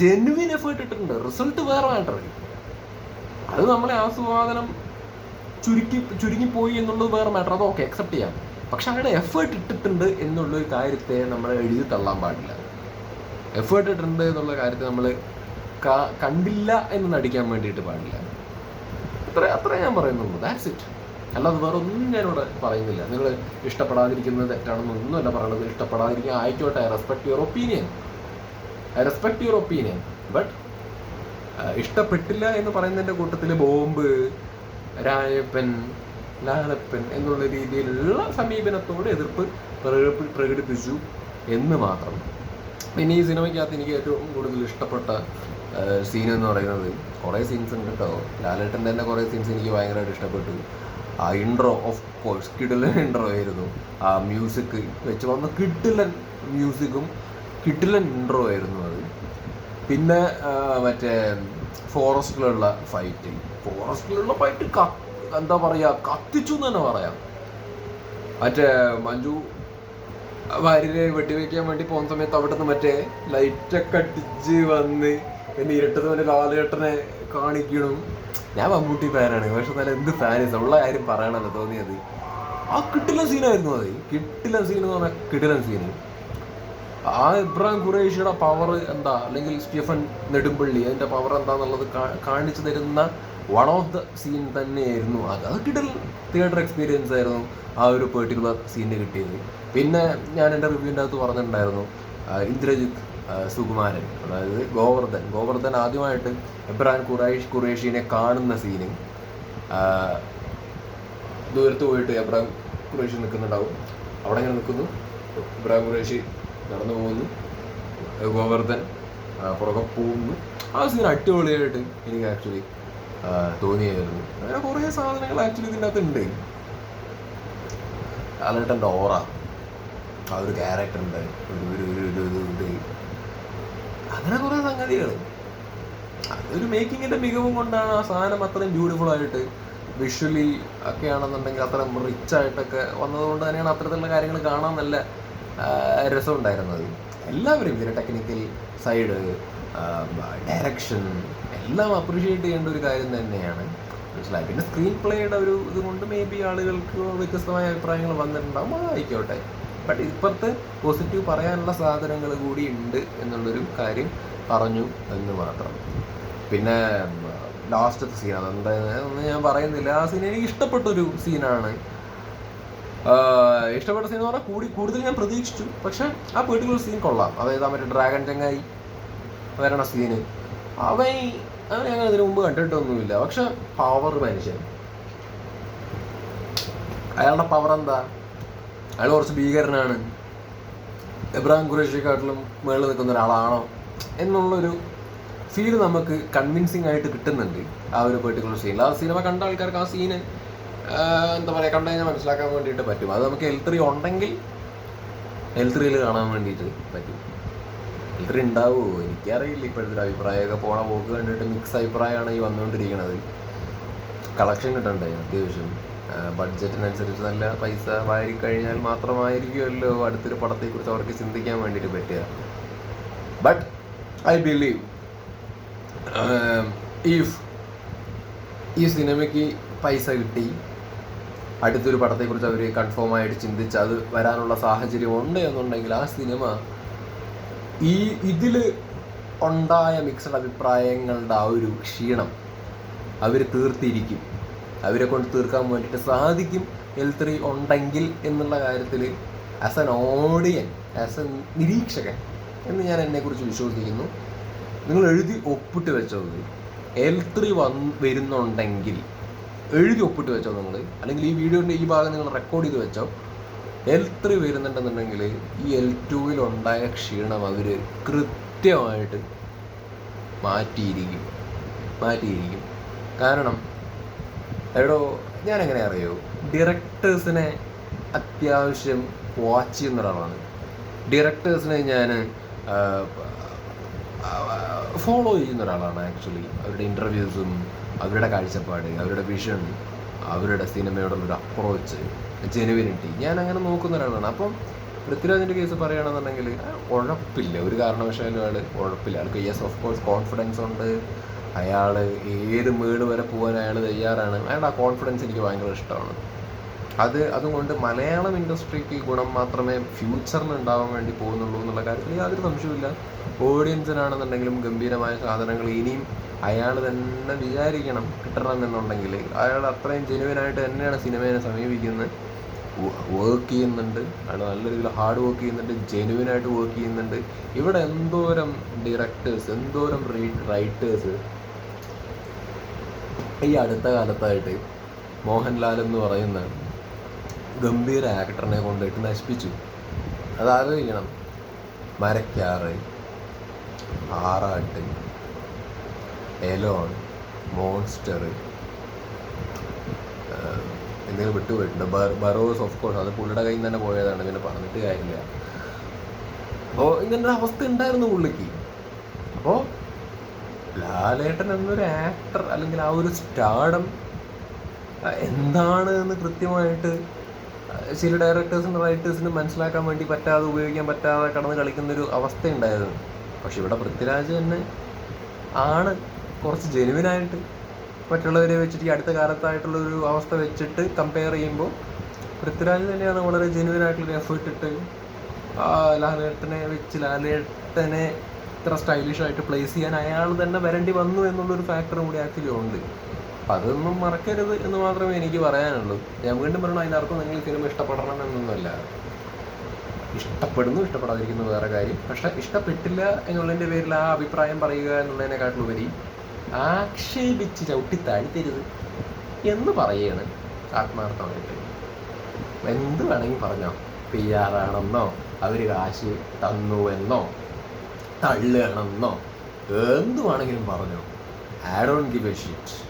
ജെനുവിൻ എഫേർട്ട് ഇട്ടിട്ടുണ്ട്. റിസൾട്ട് വേറെ മാറ്റർ അത് നമ്മളെ ആസ്വാദനം ചുരുക്കി ചുരുങ്ങിപ്പോയി എന്നുള്ളത് വേറെ മാറ്റർ അത് ഓക്കെ അക്സെപ്റ്റ് ചെയ്യാം. പക്ഷെ അവരുടെ എഫേർട്ട് ഇട്ടിട്ടുണ്ട് എന്നുള്ള ഒരു കാര്യത്തെ നമ്മൾ എഴുതി തള്ളാൻ പാടില്ല. എഫേർട്ട് ഇട്ടിട്ടുണ്ട് എന്നുള്ള കാര്യത്തെ നമ്മൾ കണ്ടില്ല എന്ന് നടിക്കാൻ വേണ്ടിയിട്ട് പാടില്ല. അത്ര അത്ര ഞാൻ പറയുന്നുള്ളൂ. ദാറ്റ്സ് ഇറ്റ് അല്ലാതെ വേറെ ഒന്നും ഞാനിവിടെ പറയുന്നില്ല. നിങ്ങൾ ഇഷ്ടപ്പെടാതിരിക്കുന്നത് തെറ്റാണെന്നൊന്നുമല്ല പറയണത് ഇഷ്ടപ്പെടാതിരിക്കുക ആയിക്കോട്ടെ. I respect your opinion I respect your opinion but ഇഷ്ടപ്പെട്ടില്ല എന്ന് പറയുന്നതിന്റെ കൂട്ടത്തിൽ ബോംബ് രായപ്പൻ ലാലപ്പൻ എന്നുള്ള രീതിയിലുള്ള സമീപനത്തോട് എതിർപ്പ് പ്രകടി- പ്രകടിപ്പിച്ചു എന്ന് മാത്രം. പിന്നെ ഈ സിനിമയ്ക്കകത്ത് എനിക്ക് ഏറ്റവും കൂടുതൽ ഇഷ്ടപ്പെട്ട സീൻ എന്ന് പറയുന്നത് കുറേ സീൻസ് ഉണ്ട് കേട്ടോ. ലാലേട്ടന്റെ തന്നെ കുറേ സീൻസ് എനിക്ക് ഭയങ്കരമായിട്ട് ഇഷ്ടപ്പെട്ടു. ആ ഇൻട്രോ ഓഫ് കോഴ്സ് കിടിലൻ ഇൻട്രോ ആയിരുന്നു. ആ മ്യൂസിക് വെച്ച് വന്ന കിടിലൻ മ്യൂസിക്കും കിടിലൻ ഇൻട്രോ ആയിരുന്നു അത്. പിന്നെ മറ്റേ ഫോറസ്റ്റിലുള്ള ഫൈറ്റ് ഫോറസ്റ്റിലുള്ള ഫൈറ്റ് എന്താ പറയാ കത്തിച്ചു എന്ന് തന്നെ പറയാം. മറ്റേ മഞ്ജു ഭാര്യയെ വെട്ടിവെക്കാൻ വേണ്ടി പോകുന്ന സമയത്ത് അവിടെ നിന്ന് മറ്റേ ലൈറ്റൊക്കെ അടിച്ച് വന്ന് പിന്നെ ഇരട്ടത് മറ്റേ ലാലേട്ടനെ കാണിക്കണം. ഞാൻ മമ്മൂട്ടി ഫാനാണ് പക്ഷെ നല്ല എന്ത് ഫാനീസ് ഉള്ള കാര്യം പറയണല്ലോ തോന്നിയത് ആ കിട്ടില്ല സീനായിരുന്നു അത്. കിട്ടില്ല സീൻ എന്ന് പറഞ്ഞാൽ കിട്ടില്ല സീന് ആ ഇബ്രാഹിം ഖുറേഷിയുടെ പവർ എന്താ? അല്ലെങ്കിൽ സ്റ്റീഫൻ നെടുമ്പള്ളി അതിന്റെ പവർ എന്താന്നുള്ളത് കാ- കാണിച്ചു തരുന്ന വൺ ഓഫ് ദ സീൻ തന്നെയായിരുന്നു അത്. അത് കിടൽ തിയേറ്റർ എക്സ്പീരിയൻസ് ആയിരുന്നു ആ ഒരു പെർട്ടിക്കുലർ സീന് കിട്ടിയത്. പിന്നെ ഞാൻ എന്റെ റിവ്യൂവിന്റെ അകത്ത് പറഞ്ഞിട്ടുണ്ടായിരുന്നു ഇന്ദ്രജിത്ത് സുകുമാരൻ അതായത് ഗോവർദ്ധൻ. ഗോവർദ്ധൻ ആദ്യമായിട്ട് ഇബ്രാഹിം ഖുറൈഷ് ഖുറേഷിനെ കാണുന്ന സീന് ദൂരത്ത് പോയിട്ട് എബ്രാഹിം ഖുറേഷി നിൽക്കുന്നുണ്ടാവും. അവിടെ ഇങ്ങനെ നിൽക്കുന്നു. ഇബ്രാഹിം ഖുറേഷി നടന്നു പോകുന്നു. ഗോവർദ്ധൻ പുറകെ പോകുന്നു. ആ സീൻ അടിപൊളിയായിട്ട് എനിക്ക് ആക്ച്വലി തോന്നിയായിരുന്നു. അങ്ങനെ കുറേ സാധനങ്ങൾ ആക്ച്വലി ഇതിന്റെ അകത്ത് ഉണ്ട്. ലാലേട്ടന്റെ ഓറ ആ ഒരു ക്യാരക്ടറുണ്ട് ഒരു ഒരു ഒരു അങ്ങനെ കുറേ സംഗതികൾ. അതൊരു മേക്കിങ്ങിന്റെ മികവും കൊണ്ടാണ് ആ സാധനം അത്രയും ബ്യൂട്ടിഫുൾ ആയിട്ട് വിഷ്വലി ഒക്കെ ആണെന്നുണ്ടെങ്കിൽ അത്രയും റിച്ച് ആയിട്ടൊക്കെ വന്നതുകൊണ്ട് തന്നെയാണ് അത്തരത്തിലുള്ള കാര്യങ്ങൾ കാണാൻ നല്ല രസമുണ്ടായിരുന്നത്. എല്ലാവരും ഇതിന്റെ ടെക്നിക്കൽ സൈഡ് ഡയറക്ഷൻ എല്ലാം അപ്രീഷിയേറ്റ് ചെയ്യേണ്ട ഒരു കാര്യം തന്നെയാണ്. മനസ്സിലായി? പിന്നെ സ്ക്രീൻ പ്ലേയുടെ ഒരു ഇതുകൊണ്ട് മേ ബി ആളുകൾക്ക് വ്യത്യസ്തമായ അഭിപ്രായങ്ങൾ വന്നിട്ടുണ്ടാകും ആയിക്കോട്ടെ. ബട്ട് ഇപ്പുറത്ത് പോസിറ്റീവ് പറയാനുള്ള സാധനങ്ങൾ കൂടി ഉണ്ട് എന്നുള്ളൊരു കാര്യം പറഞ്ഞു എന്ന് മാത്രം. പിന്നെ ലാസ്റ്റത്തെ സീൻ എന്താ ഞാൻ പറയുന്നില്ല. ആ സീൻ എനിക്ക് ഇഷ്ടപ്പെട്ടൊരു സീനാണ് ഇഷ്ടപ്പെട്ട സീൻ പറഞ്ഞാൽ കൂടി കൂടുതൽ ഞാൻ പ്രതീക്ഷിച്ചു. പക്ഷെ ആ പെർട്ടിക്കുലർ സീൻ കൊള്ളാം. അതായത് ആ മറ്റേ ഡ്രാഗൺ ചങ്ങായി വരണ സീന് അവൻ അവൻ ഞങ്ങൾ ഇതിനു മുമ്പ് കണ്ടിട്ടൊന്നുമില്ല. പക്ഷെ പവർ മനുഷ്യൻ അയാളുടെ പവർ എന്താ? അയാൾ കുറച്ച് ഭീകരനാണ്. എബ്രാഹിം ഖുറേഷിയെക്കാട്ടിലും മേളിൽ നിൽക്കുന്ന ഒരാളാണോ എന്നുള്ളൊരു ഫീൽ നമുക്ക് കൺവിൻസിങ് ആയിട്ട് കിട്ടുന്നുണ്ട് ആ ഒരു പെർട്ടിക്കുലർ സീനിൽ ആ സിനിമ കണ്ട ആൾക്കാർക്ക് ആ സീന് എന്താ പറയുക കണ്ടു കഴിഞ്ഞാൽ മനസ്സിലാക്കാൻ വേണ്ടിയിട്ട് പറ്റും. അത് നമുക്ക് എൽ ത്രീ ഉണ്ടെങ്കിൽ എൽ ത്രീയിൽ കാണാൻ വേണ്ടിയിട്ട് പറ്റും. എൽ ത്രീ ഉണ്ടാവുമോ എനിക്കറിയില്ല. ഇപ്പോഴത്തെ അഭിപ്രായമൊക്കെ പോണ പോക്ക് കണ്ടിട്ട് മിക്സ് അഭിപ്രായമാണ് ഈ വന്നുകൊണ്ടിരിക്കുന്നത് കളക്ഷൻ കിട്ടണ്ടേ? അത്യാവശ്യം. ബഡ്ജറ്റിനനുസരിച്ച് നല്ല പൈസ വാരി കഴിഞ്ഞാൽ മാത്രമായിരിക്കുമല്ലോ അടുത്തൊരു പടത്തെക്കുറിച്ച് അവർക്ക് ചിന്തിക്കാൻ വേണ്ടിയിട്ട് പറ്റുക. ബട്ട് ഐ ബിലീവ് ഇഫ് ഈ സിനിമയ്ക്ക് പൈസ കിട്ടി അടുത്തൊരു പടത്തെക്കുറിച്ച് അവർ കൺഫേം ആയിട്ട് ചിന്തിച്ച് അത് വരാനുള്ള സാഹചര്യം ഉണ്ട് എന്നുണ്ടെങ്കിൽ ആ സിനിമ ഈ ഇതിൽ ഉണ്ടായ മിക്സഡ് അഭിപ്രായങ്ങളുടെ ആ ഒരു ക്ഷീണം അവർ തീർത്തിരിക്കും. അവരെ കൊണ്ട് തീർക്കാൻ വേണ്ടിയിട്ട് സാധിക്കും എൽ ത്രീ ഉണ്ടെങ്കിൽ എന്നുള്ള കാര്യത്തിൽ as an audience as a നിരീക്ഷകൻ എന്ന് ഞാൻ എന്നെക്കുറിച്ച് വിശ്വസിക്കുന്നു. നിങ്ങൾ എഴുതി ഒപ്പിട്ട് വെച്ചത് എൽ ത്രീ വന്ന് വരുന്നുണ്ടെങ്കിൽ എഴുതി ഒപ്പിട്ട് വെച്ചോ നിങ്ങൾ അല്ലെങ്കിൽ ഈ വീഡിയോന്റെ ഈ ഭാഗം നിങ്ങൾ റെക്കോർഡ് ചെയ്ത് വെച്ചോ? എൽ ത്രീ വരുന്നുണ്ടെന്നുണ്ടെങ്കിൽ ഈ എൽ ടുവിൽ ഉണ്ടായ ക്ഷീണം അവർ കൃത്യമായിട്ട് മാറ്റിയിരിക്കും. മാറ്റിയിരിക്കും. കാരണം എടോ ഞാൻ എങ്ങനെ അറിയോ ഡിറക്ടേഴ്സിനെ അത്യാവശ്യം വാച്ച് ചെയ്യുന്ന ഒരാളാണ്. ഡിറക്ടേഴ്സിനെ ഞാൻ ഫോളോ ചെയ്യുന്ന ഒരാളാണ് ആക്ച്വലി അവരുടെ ഇന്റർവ്യൂസും അവരുടെ കാഴ്ചപ്പാട് അവരുടെ വിഷൻ അവരുടെ സിനിമയോടുള്ളൊരു അപ്രോച്ച് ജെനുവിനിറ്റി ഞാൻ അങ്ങനെ നോക്കുന്ന ഒരാളാണ്. അപ്പം പൃഥ്വിരാജിന്റെ കേസ് പറയുകയാണെന്നുണ്ടെങ്കിൽ ഉഴപ്പില്ല. ഒരു കാരണവശാലും അയാൾ ഉഴപ്പില്ല. അയാൾക്ക് യെസ് ഓഫ് കോഴ്സ് കോൺഫിഡൻസ് ഉണ്ട്. അയാൾ ഏത് മേട് വരെ പോകാൻ അയാൾ തയ്യാറാണ്. അയാളുടെ ആ കോൺഫിഡൻസ് എനിക്ക് ഭയങ്കര ഇഷ്ടമാണ്. അത് അതുകൊണ്ട് മലയാളം ഇൻഡസ്ട്രിക്ക് ഗുണം മാത്രമേ ഫ്യൂച്ചറിൽ ഉണ്ടാവാൻ വേണ്ടി പോകുന്നുള്ളൂ എന്നുള്ള കാര്യത്തിൽ യാതൊരു സംശയമില്ല ഓഡിയൻസിനാണെന്നുണ്ടെങ്കിലും ഗംഭീരമായ സാധനങ്ങൾ ഇനിയും അയാൾ തന്നെ വിചാരിക്കണം കിട്ടണം എന്നുണ്ടെങ്കിൽ അയാൾ അത്രയും ജെനുവിനായിട്ട് തന്നെയാണ് സിനിമയെ സമീപിക്കുന്നത്. വർക്ക് ചെയ്യുന്നുണ്ട്. അയാൾ നല്ല രീതിയിൽ ഹാർഡ് വർക്ക് ചെയ്യുന്നുണ്ട്. ജെനുവിനായിട്ട് വർക്ക് ചെയ്യുന്നുണ്ട്. ഇവിടെ എന്തോരം ഡിറക്ടേഴ്സ് എന്തോരം റൈറ്റേഴ്സ് ഈ അടുത്ത കാലത്തായിട്ട് മോഹൻലാൽ എന്ന് പറയുന്ന ഗംഭീര ആക്ടറിനെ കൊണ്ടിട്ട് നശിപ്പിച്ചു. അത് ആലോചിക്കണം. മരക്കാറ് ആറാട്ട് എലോൺ മോൺസ്റ്റർ എന്തെങ്കിലും വിട്ടുപോയിട്ടുണ്ട്. ബറോസ് ഓഫ് കോഴ്സ് അത് പുള്ളിയുടെ കയ്യിൽ നിന്ന് തന്നെ പോയതാണ്. പിന്നെ പറഞ്ഞിട്ട് കാര്യമില്ല. അപ്പോൾ ഇങ്ങനൊരു അവസ്ഥ ഉണ്ടായിരുന്നു പുള്ളിക്ക്. അപ്പോൾ ലാലേട്ടൻ എന്നൊരു ആക്ടർ അല്ലെങ്കിൽ ആ ഒരു സ്റ്റാർഡം എന്താണ് എന്ന് കൃത്യമായിട്ട് ചില ഡയറക്ടേഴ്സിനും റൈറ്റേഴ്സിനും മനസ്സിലാക്കാൻ വേണ്ടി പറ്റാതെ ഉപയോഗിക്കാൻ പറ്റാതെ കടന്ന് കളിക്കുന്നൊരു അവസ്ഥ ഉണ്ടായിരുന്നു പക്ഷെ ഇവിടെ പൃഥ്വിരാജ് തന്നെ ആണ് കുറച്ച് ജെനുവിനായിട്ട് മറ്റുള്ളവരെ വെച്ചിട്ട് ഈ അടുത്ത കാലത്തായിട്ടുള്ള ഒരു അവസ്ഥ വെച്ചിട്ട് കമ്പയർ ചെയ്യുമ്പോൾ പൃഥ്വിരാജ് തന്നെയാണ് വളരെ ജെനുവിനായിട്ടുള്ളൊരു എഫേർട്ട് ഇട്ട് ലാലേട്ടനെ വെച്ച് ലാലേട്ടനെ ഇത്ര സ്റ്റൈലിഷായിട്ട് പ്ലേസ് ചെയ്യാൻ അയാൾ തന്നെ വരേണ്ടി വന്നു എന്നുള്ളൊരു ഫാക്ടറും കൂടി ആക്ച്വലി ഉണ്ട്. അപ്പം അതൊന്നും മറക്കരുത് എന്ന് മാത്രമേ എനിക്ക് പറയാനുള്ളൂ. ഞാൻ വീണ്ടും പറയണം അതിനർത്ഥം നിങ്ങൾ സിനിമ ഇഷ്ടപ്പെടണം എന്നൊന്നുമല്ല. ഇഷ്ടപ്പെടുന്നു ഇഷ്ടപ്പെടാതിരിക്കുന്നു വേറെ കാര്യം. പക്ഷെ ഇഷ്ടപ്പെട്ടില്ല എന്നുള്ളതിന്റെ പേരിൽ ആ അഭിപ്രായം പറയുക എന്നുള്ളതിനെക്കാട്ടിലുപരി ആക്ഷേപിച്ച് ചവിട്ടി താഴ്ത്തരുത് എന്ന് പറയുകയാണ് ആത്മാർത്ഥമായിട്ട് എന്ത് വേണമെങ്കിൽ പറഞ്ഞോ? പി ആർ ആണെന്നോ? അവർ കാശ് തന്നു എന്നോ തള്ളുകയാണെന്നോ? എന്ത് വേണമെങ്കിലും പറഞ്ഞോ? I don't give a shit